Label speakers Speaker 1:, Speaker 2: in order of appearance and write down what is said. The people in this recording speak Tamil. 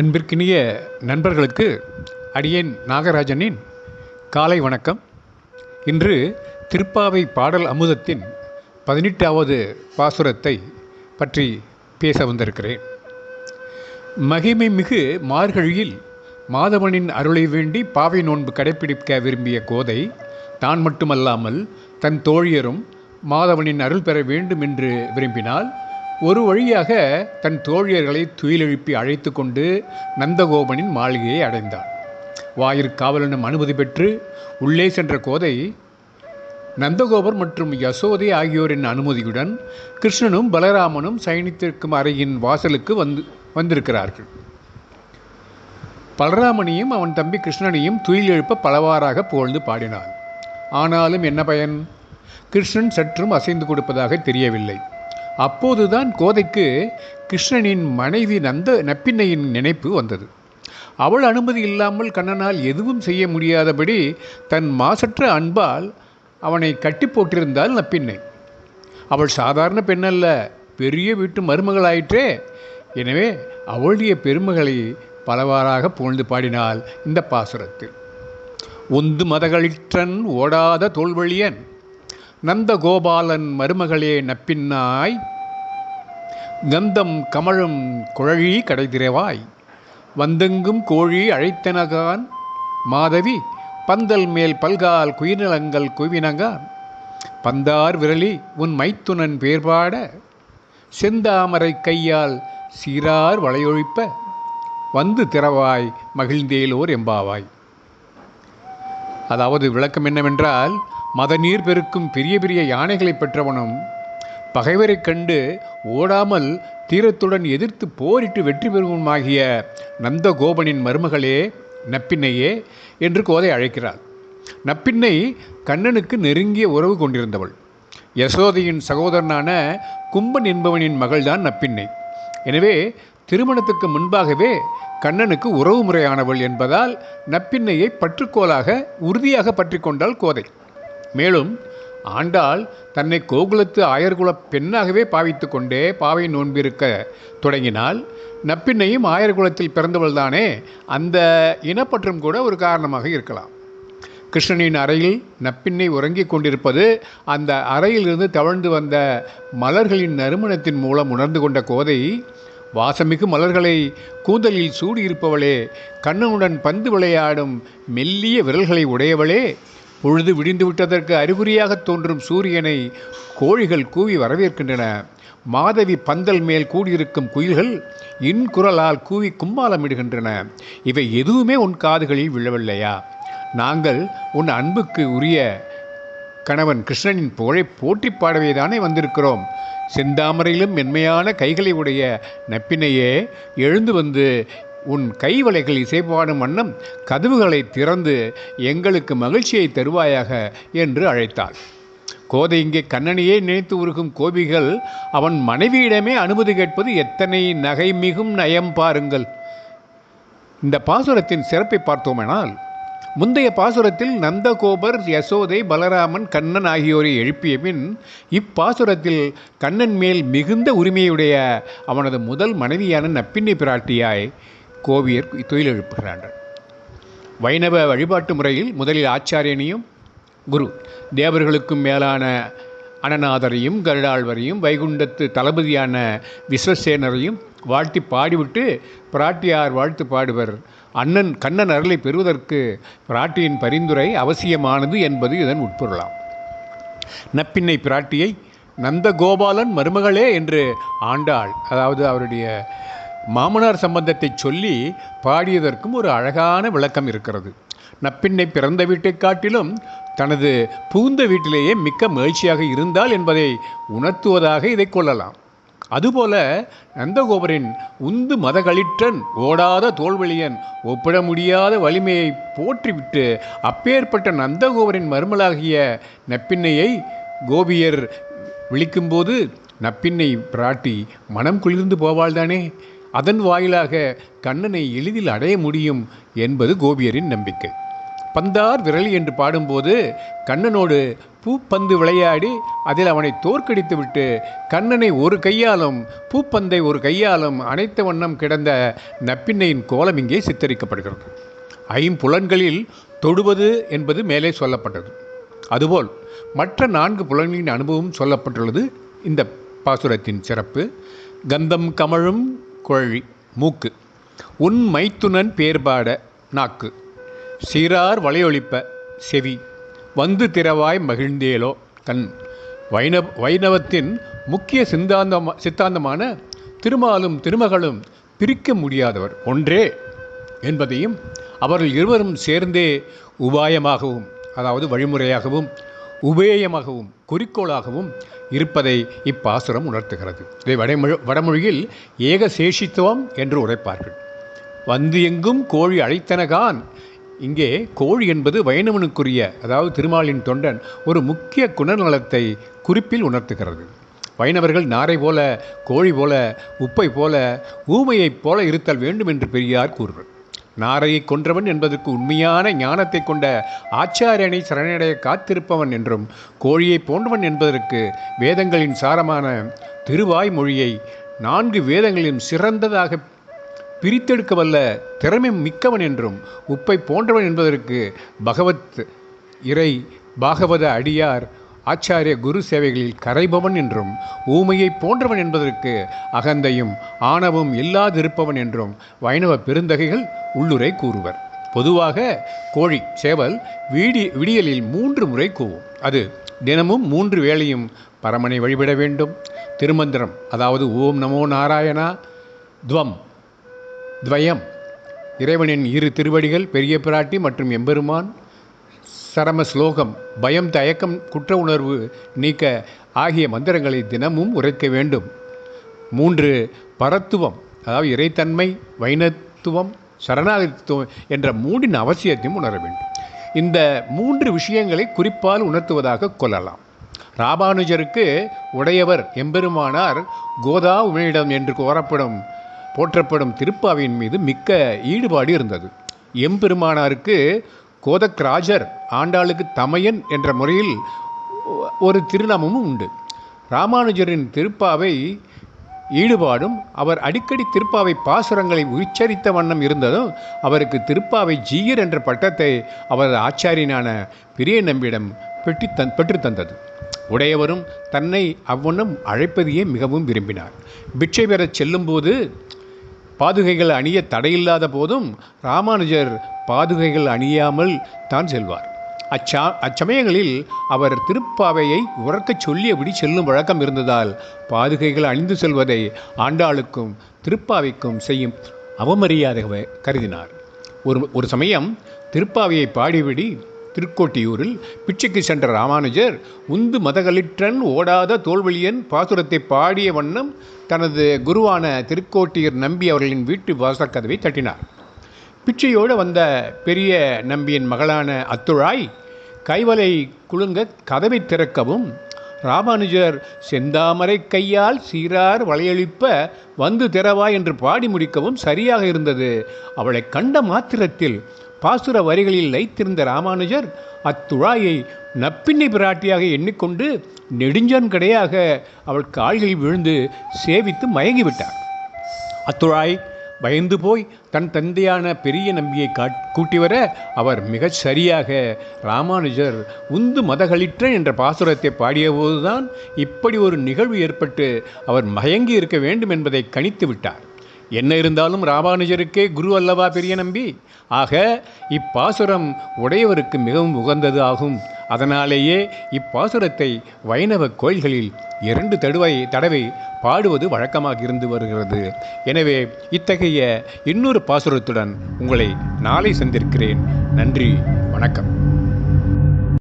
Speaker 1: அன்பிற்கினிய நண்பர்களுக்கு அடியேன் நாகராஜனின் காலை வணக்கம். இன்று திருப்பாவை பாடல் அமுதத்தின் பதினெட்டாவது பாசுரத்தை பற்றி பேச வந்திருக்கிறேன். மகிமை மிகு மார்கழியில் மாதவனின் அருளை வேண்டி பாவை நோன்பு கடைப்பிடிக்க விரும்பிய கோதை தான் மட்டுமல்லாமல் தன் தோழியரும் மாதவனின் அருள் பெற வேண்டும் என்று விரும்பினால் ஒரு வழியாக தன் தோழியர்களை துயிலெழுப்பி அழைத்து கொண்டு நந்தகோபனின் மாளிகையை அடைந்தான். வாயிற்காவலனும் அனுமதி பெற்று உள்ளே சென்ற கோதை நந்தகோபர் மற்றும் யசோதை ஆகியோரின் அனுமதியுடன் கிருஷ்ணனும் பலராமனும் சயனித்திருக்கும் அறையின் வாசலுக்கு வந்து வந்திருக்கிறார்கள். பலராமனையும் அவன் தம்பி கிருஷ்ணனையும் துயில் எழுப்ப பலவாறாக புகழ்ந்து பாடினான். ஆனாலும் என்ன பயன்? கிருஷ்ணன் சற்றும் அசைந்து கொடுப்பதாக தெரியவில்லை. அப்போதுதான் கோதைக்கு கிருஷ்ணனின் மனைவி நந்த நப்பின்னையின் நினைப்பு வந்தது. அவள் அனுமதி இல்லாமல் கண்ணனால் எதுவும் செய்ய முடியாதபடி தன் மாசற்ற அன்பால் அவனை கட்டி போட்டிருந்தாள் நப்பின்னை. அவள் சாதாரண பெண்ணல்ல பெரிய வீட்டு மருமகளாயிற்றே. எனவே அவளுடைய பெருமகளை பலவாறாக புகழ்ந்து பாடினாள் இந்த பாசுரத்தில். ஒந்து மதகளிற்றன் ஓடாத தோல்வழியன் நந்தகோபாலன் மருமகளே நப்பின்னாய். கந்தம் கமழும் குழழி கடைதிரவாய். வந்தெங்கும் கோழி அழைத்தனகான். மாதவி பந்தல் மேல் பல்கால் குயினலங்கள் குவினகான். பந்தார் விரலி உன் மைத்துனன் பேர்பாட. செந்தாமரை கையால் சீரார் வளையொழிப்ப. வந்து திறவாய் மகிழ்ந்தேலோர் எம்பாவாய். அதாவது விளக்கம் என்னவென்றால் மத நீர் பெருக்கும் பெரிய பெரிய யானைகளை பெற்றவனும் பகைவரைக் கண்டு ஓடாமல் தீரத்துடன் எதிர்த்து போரிட்டு வெற்றி பெறுவனுமாகிய நந்தகோபனின் மருமகளே நப்பின்னையே என்று கோதை அழைக்கிறாள். நப்பின்னை கண்ணனுக்கு நெருங்கிய உறவு கொண்டிருந்தவள். யசோதையின் சகோதரனான கும்பன் என்பவனின் மகள்தான் நப்பின்னை. எனவே திருமணத்துக்கு முன்பாகவே கண்ணனுக்கு உறவு முறையானவள் என்பதால் நப்பின்னையை பற்றுக்கோலாக உறுதியாக பற்றி கொண்டாள் கோதை. மேலும் ஆண்டாள் தன்னை கோகுலத்து ஆயர்குல பெண்ணாகவே பாவித்து கொண்டே பாவை நோன்பிருக்க தொடங்கினால் நப்பின்னையும் ஆயர்குலத்தில் பிறந்தவள்தானே அந்த இனப்பற்றும் கூட ஒரு காரணமாக இருக்கலாம். கிருஷ்ணனின் அறையில் நப்பின்னை உறங்கிக் கொண்டிருப்பது அந்த அறையிலிருந்து தவழ்ந்து வந்த மலர்களின் நறுமணத்தின் மூலம் உணர்ந்து கொண்ட கோதை வாசமிகு மலர்களை கூந்தலில் சூடியிருப்பவளே கண்ணனுடன் பந்து விளையாடும் மெல்லிய விரல்களை உடையவளே பொழுது விடிந்து விட்டதற்கு அறிகுறியாக தோன்றும் சூரியனை கோழிகள் கூவி வரவேற்கின்றன. மாதவி பந்தல் மேல் கூடியிருக்கும் குயில்கள் இன்குரலால் கூவி கும்மாலமிடுகின்றன இவை எதுவுமே உன் காதுகளில் விழவில்லையா? நாங்கள் உன் அன்புக்கு உரிய கணவன் கிருஷ்ணனின் புகழை போற்றி பாடவே தானே வந்திருக்கிறோம். செந்தாமரையிலும் மென்மையான கைகளை உடைய நப்பினையே எழுந்து வந்து உன் கைவளைகள் இசைப்பாடும் வண்ணம் கதவுகளை திறந்து எங்களுக்கு மகிழ்ச்சியை தருவாயாக என்று அழைத்தாள். கோதை இங்கே கண்ணனையே நினைத்து உருகும் கோபிகள் அவன் மனைவியிடமே அனுமதி கேட்பது எத்தனை நகை மிகும் நயம் பாருங்கள். இந்த பாசுரத்தின் சிறப்பை பார்த்தோமானால் முந்தைய பாசுரத்தில் நந்தகோபர் யசோதை பலராமன் கண்ணன் ஆகியோரை எழுப்பிய பின் இப்பாசுரத்தில் கண்ணன் மேல் மிகுந்த உரிமையுடைய அவனது முதல் மனைவியான நப்பிண்ணி பிராட்டியாய் கோவியர் தொழில் எழுப்புகிறார்கள் வைணவ வழிபாட்டு முறையில் முதலில் ஆச்சாரியனையும் குரு தேவர்களுக்கும் மேலான அனநாதரையும் கருடாழ்வரையும் வைகுண்டத்து தளபதியான விஸ்வசேனரையும் வாழ்த்தி பாடிவிட்டு பிராட்டியார் வாழ்த்து பாடுவர். அண்ணன் கண்ணன் அருளை பெறுவதற்கு பிராட்டியின் பரிந்துரை அவசியமானது என்பது இதன் உட்பொருளாம். நப்பின்னை பிராட்டியை நந்தகோபாலன் மருமகளே என்று ஆண்டாள். அதாவது அவருடைய மாமனார் சம்பந்தத்தை சொல்லி பாடியதற்கும் ஒரு அழகான விளக்கம் இருக்கிறது. நப்பின்னை பிறந்த வீட்டைக் காட்டிலும் தனது புகுந்த வீட்டிலேயே மிக்க மகிழ்ச்சியாக இருந்தால் என்பதை உணர்த்துவதாக இதை கொள்ளலாம். அதுபோல நந்தகோபரின் உந்து மதகளிற்றன் ஓடாத தோல்வெளியன் ஒப்பிட முடியாத வலிமையை போற்றிவிட்டு அப்பேற்பட்ட நந்தகோபரின் மருமலாகிய நப்பின்னையை கோபியர் விழிக்கும்போது நப்பின்னை பிராட்டி மனம் குளிர்ந்து போவாள்தானே? அதன் வாயிலாக கண்ணனை எளிதில் அடைய முடியும் என்பது கோபியரின் நம்பிக்கை. பந்தார் விரலி என்று பாடும்போது கண்ணனோடு பூப்பந்து விளையாடி அதில் அவனை தோற்கடித்துவிட்டு கண்ணனை ஒரு கையாலும் பூப்பந்தை ஒரு கையாலும் அனைத்த வண்ணம் கிடந்த நப்பின்னையின் கோலம் இங்கே சித்தரிக்கப்படுகிறது. ஐம்புலன்களில் தொடுவது என்பது மேலே சொல்லப்பட்டது. அதுபோல் மற்ற நான்கு புலன்களின் அனுபவம் சொல்லப்பட்டுள்ளது. இந்த பாசுரத்தின் சிறப்பு கந்தம் கமழும் குழலி மூக்கு. உன் மைத்துனன் பேர்பாட நாக்கு. சீரார் வளையொழிப்ப செவி. வந்து திறவாய் மகிழ்ந்தேலோ கண். வைணவ வைணவத்தின் முக்கிய சிந்தாந்தமா சித்தாந்தமான திருமாலும் திருமகளும் பிரிக்க முடியாதவர். ஒன்றே என்பதையும் அவர்கள் இருவரும் சேர்ந்தே உபாயமாகவும் அதாவது வழிமுறையாகவும் உபேயமாகவும் குறிக்கோளாகவும் இருப்பதை இப்பாசுரம் உணர்த்துகிறது. இதை வடமொழி வடமொழியில் ஏகசேஷித்துவம் என்று உரைப்பார்கள். வந்து எங்கும் கோழி அழைத்தனகான் இங்கே கோழி என்பது வைணவனுக்குரிய அதாவது திருமாலின் தொண்டன் ஒரு முக்கிய குணநலத்தை குறிப்பில் உணர்த்துகிறது. வைணவர்கள் நாரை போல கோழி போல உப்பை போல ஊமையைப் போல இருத்தல் வேண்டும் என்று பெரியார் கூறுவர். நாரையை கொன்றவன் என்பதற்கு உண்மையான ஞானத்தை கொண்ட ஆச்சாரியனை சரணடைய காத்திருப்பவன் என்றும் கோழியை போன்றவன் என்பதற்கு வேதங்களின் சாரமான திருவாய் மொழியை நான்கு வேதங்களிலும் சிறந்ததாக பிரித்தெடுக்க வல்ல திறமை மிக்கவன் என்றும் உப்பை போன்றவன் என்பதற்கு பகவத் இறை பாகவத அடியார் ஆச்சாரிய குரு சேவைகளில் கரைபவன் என்றும் ஊமையை போன்றவன் என்பதற்கு அகந்தையும் ஆணவம் இல்லாதிருப்பவன் என்றும் வைணவ பெருந்தகைகள் உள்ளுரை கூறுவர். பொதுவாக கோழி சேவல் வீடி விடியலில் மூன்று முறை கூவும். அது தினமும் மூன்று வேளையும் பரமனை வழிபட வேண்டும். திருமந்திரம் அதாவது ஓம் நமோ நாராயணா துவம் துவயம் இறைவனின் இரு திருவடிகள் பெரிய பிராட்டி மற்றும் எம்பெருமான் சரம ஸ்லோகம் பயம் தயக்கம் குற்ற உணர்வு நீக்க ஆகிய மந்திரங்களை தினமும் உரைக்க வேண்டும். மூன்று பரத்துவம் அதாவது இறைத்தன்மை வைணத்துவம் சரணாகத்துவம் என்ற மூன்றின் அவசியத்தையும் உணர வேண்டும். இந்த மூன்று விஷயங்களை குறிப்பால் உணர்த்துவதாக கொள்ளலாம். ராமானுஜருக்கு உடையவர் எம்பெருமானார் கோதா உமையிடம் என்று கோரப்படும் போற்றப்படும் திருப்பாவின் மீது மிக்க ஈடுபாடு இருந்தது. எம்பெருமானாருக்கு கோதக்ராஜர் ஆண்டாளுக்கு தமையன் என்ற முறையில் ஒரு திருநாமமும் உண்டு. ராமானுஜரின் திருப்பாவை ஈடுபாடும் அவர் அடிக்கடி திருப்பாவை பாசுரங்களை உச்சரித்த வண்ணம் இருந்ததும் அவருக்கு திருப்பாவை ஜீயர் என்ற பட்டத்தை அவரது ஆச்சாரியனான பெரிய நம்பியிடம் பெட்டி தன் பெற்றுத்தந்தது. உடையவரும் தன்னை அவ்வண்ணம் அழைப்பதையே மிகவும் விரும்பினார். பிட்சை பெறச் செல்லும்போது பாதுகைகள் அணிய தடையில்லாத போதும் ராமானுஜர் பாதுகைகள் அணியாமல் தான் செல்வார். அச்சா அச்சமயங்களில் அவர் திருப்பாவையை உறக்கச் சொல்லியபடி செல்லும் வழக்கம் இருந்ததால் பாதுகைகள் அணிந்து செல்வதை ஆண்டாளுக்கும் திருப்பாவைக்கும் செய்யும் அவமரியாதை கருதினார். ஒரு ஒரு சமயம் திருப்பாவையை பாடிவிடி திருக்கோட்டியூரில் பிச்சைக்கு சென்ற ராமானுஜர் உந்து மதகளிற்றன் ஓடாத தோல்வழியன் பாசுரத்தை பாடிய வண்ணம் தனது குருவான திருக்கோட்டியூர் நம்பி அவர்களின் வீட்டு வாசற்கதவை தட்டினார். பிச்சையோடு வந்த பெரிய நம்பியின் மகளான அத்துழாய் கைவலை குலுங்க கதவை திறக்கவும் ராமானுஜர் செந்தாமரை கையால் சீரார் வளையளிப்ப வந்து திறவா என்று பாடி முடிக்கவும் சரியாக இருந்தது. அவளை கண்ட மாத்திரத்தில் பாசுர வரிகளில் லைத்திருந்த ராமானுஜர் அத்துழாயை நப்பிண்ணை பிராட்டியாக எண்ணிக்கொண்டு நெடுஞ்சன்கடையாக அவள் கால்களில் விழுந்து சேவித்து மயங்கிவிட்டார். அத்துழாய் பயந்து போய் தன் தந்தையான பெரிய நம்பியை காட் கூட்டி வர அவர் மிகச் சரியாக ராமானுஜர் உந்து மதகளிற்ற என்ற பாசுரத்தை பாடியபோதுதான் இப்படி ஒரு நிகழ்வு ஏற்பட்டு அவர் மயங்கி இருக்க வேண்டும் என்பதை கணித்து விட்டார். என்ன இருந்தாலும் ராமானுஜருக்கே குரு அல்லவா பெரிய நம்பி? ஆக இப்பாசுரம் உடையவருக்கு மிகவும் உகந்தது ஆகும். அதனாலேயே இப்பாசுரத்தை வைணவ கோயில்களில் இரண்டு தடுவை தடவை பாடுவது வழக்கமாக இருந்து வருகிறது. எனவே இத்தகைய இன்னொரு பாசுரத்துடன் உங்களை நாளை சந்திருக்கிறேன் நன்றி வணக்கம்.